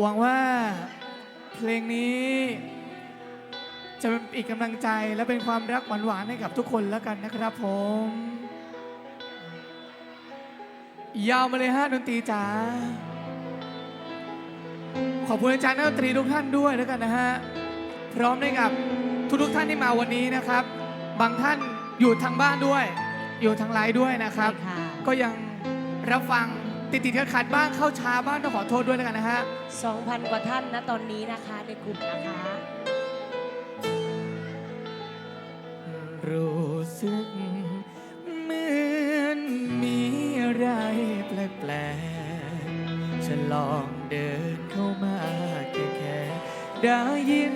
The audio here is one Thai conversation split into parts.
หวังว่าเพลงนี้จะเป็นอีกกำลังใจและเป็นความรักหวานๆให้กับทุกคนแล้วกันนะครับผม ยาวมาเลยฮะดนตรีจ๋าขอบคุณอาจารย์นักดนตรีทุกท่านด้วยแล้วกันนะฮะ พร้อมด้วยกับทุกๆท่านที่มาวันนี้นะครับ บางท่านอยู่ทางบ้านด้วย อยู่ทางไลน์ด้วยนะครับใช่ค่ะก็ยังรับฟัง ติดติดๆขัดๆบ้างเข้าช้าบ้างต้องขอโทษด้วยแล้วกันนะฮะ 2,000 กว่าท่านนะตอนนี้นะคะในกลุ่มนะคะ รู้สึกเหมือนมีอะไรแปลกๆฉันลองเดินเข้ามาแค่แค่ได้ยิน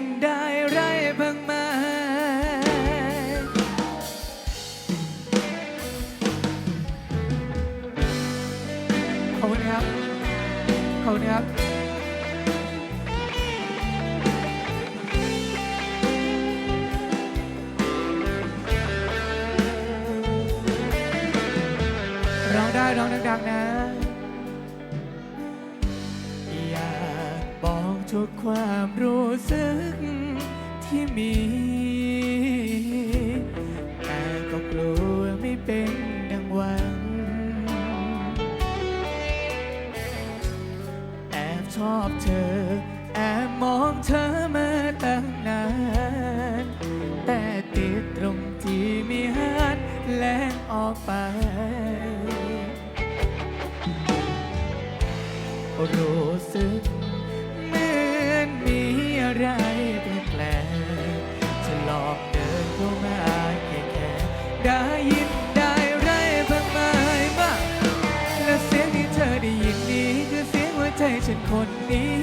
ขอบคุณครับร้องได้ร้องดังๆนะ อยากบอกทุกความรู้สึกที่มี ชอบเธอ แอบมองเธอมาตั้งนาน แต่ติดตรงที่มีฮัดแลงออกไป รู้สึก ฉันคนนี้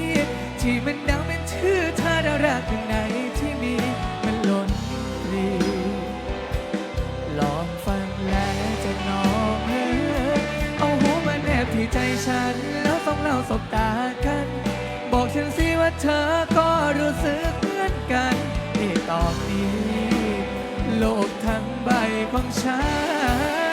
ที่มันดังเป็นชื่อเธอดารักข้างในที่มีมันหล่นปลีลองฟังแล้วจะนองเฮ้เอาหูมาแนบที่ใจฉัน แล้วต้องเล่าสบตากัน บอกฉันสิว่าเธอก็รู้สึกเหมือนกันที่ตอนนี้ โลกทั้งใบของฉัน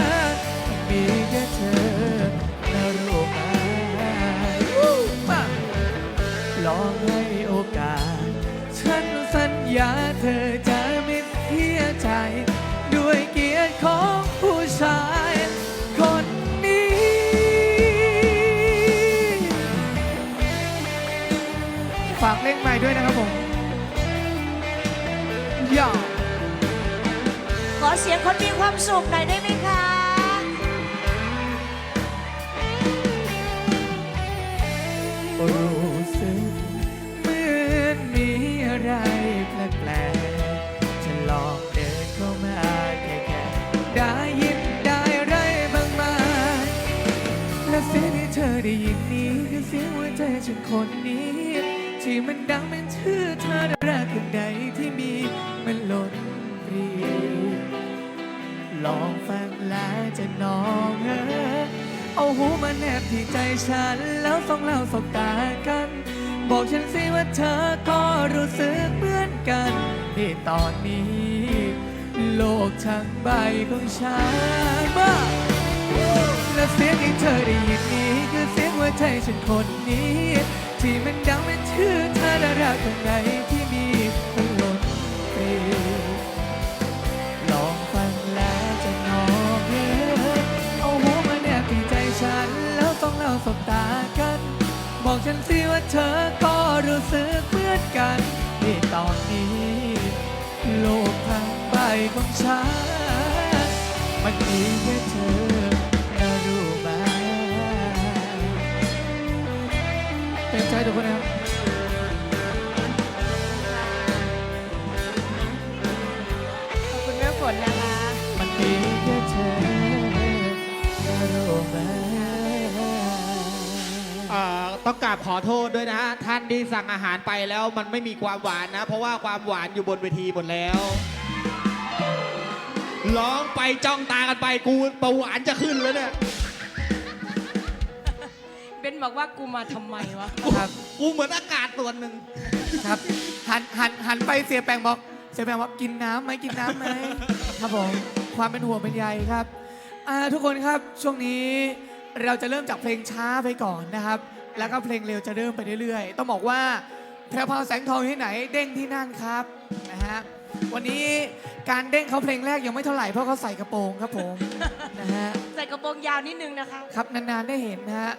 ด้วยเกียรติของผู้ชายคนนี้ ฝากเล่นใหม่ด้วยนะครับผมย่าขอเสียงคนมีความสุขหน่อยได้ไหม คนนี้ ที่มันดังเป็นชื่อเธอแรกข้างใดที่มีมันหล่นปลีลองฟังแล้วจะนองเออเอาหูมาแนบที่ใจฉัน แล้วส่องเล่าสบตากัน บอกฉันสิว่าเธอก็รู้สึกเหมือนกันที่ตอนนี้ โลกทั้งใบของฉันบ้าและเสียงที่เธอได้ยินนี้คือเสียงหัวใจฉันคน นี้ ที่มันดังเป็นชื่อเธอน่ารักตรงไหนที่มีมันหล่นไปลองฟังแล้วจะนองเออเอาหัวมาแนบที่ใจฉัน แล้วต้องเล่าสบตากัน บอกฉันสิว่าเธอก็รู้สึกเหมือนกันที่ตอนนี้ โลกทั้งใบของฉัน มันมีแค่เธอ เป็นใจทุกคนนะครับขอบคุณแม่ฝนนะคะ มันมีแค่เธอนะรู้ไหมเอ่อต้องกราบขอโทษด้วยนะฮะท่านที่สั่งอาหารไปแล้วมันไม่มีความหวานนะ เพราะว่าความหวานอยู่บนเวทีหมดแล้วร้องไปจ้องตากันไปกูประหวานจะขึ้นแล้วเนี่ย เบนบอกว่ากูมาทำไมวะ ครับ กูเหมือนอากาศส่วนหนึ่ง ครับหันหันหันไปเสียแปงบอก เสียแปงบอกกินน้ำไหมกินน้ำไหมครับผมความเป็นห่วงเป็นใยครับอ่าทุกคนครับช่วงนี้เราจะเริ่มจากเพลงช้าไปก่อนนะครับ แล้วก็เพลงเร็วจะเริ่มไปเรื่อยๆ ต้องบอกว่าแพรวพราวแสงทองที่ไหนเด้งที่นั่นครับนะฮะวันนี้การเด้งเขาเพลงแรกยังไม่เท่าไหร่เพราะเขาใส่กระโปรงครับผมนะฮะใส่กระโปรงยาวนิดนึงนะคะ ครับนานๆได้เห็นนะฮะ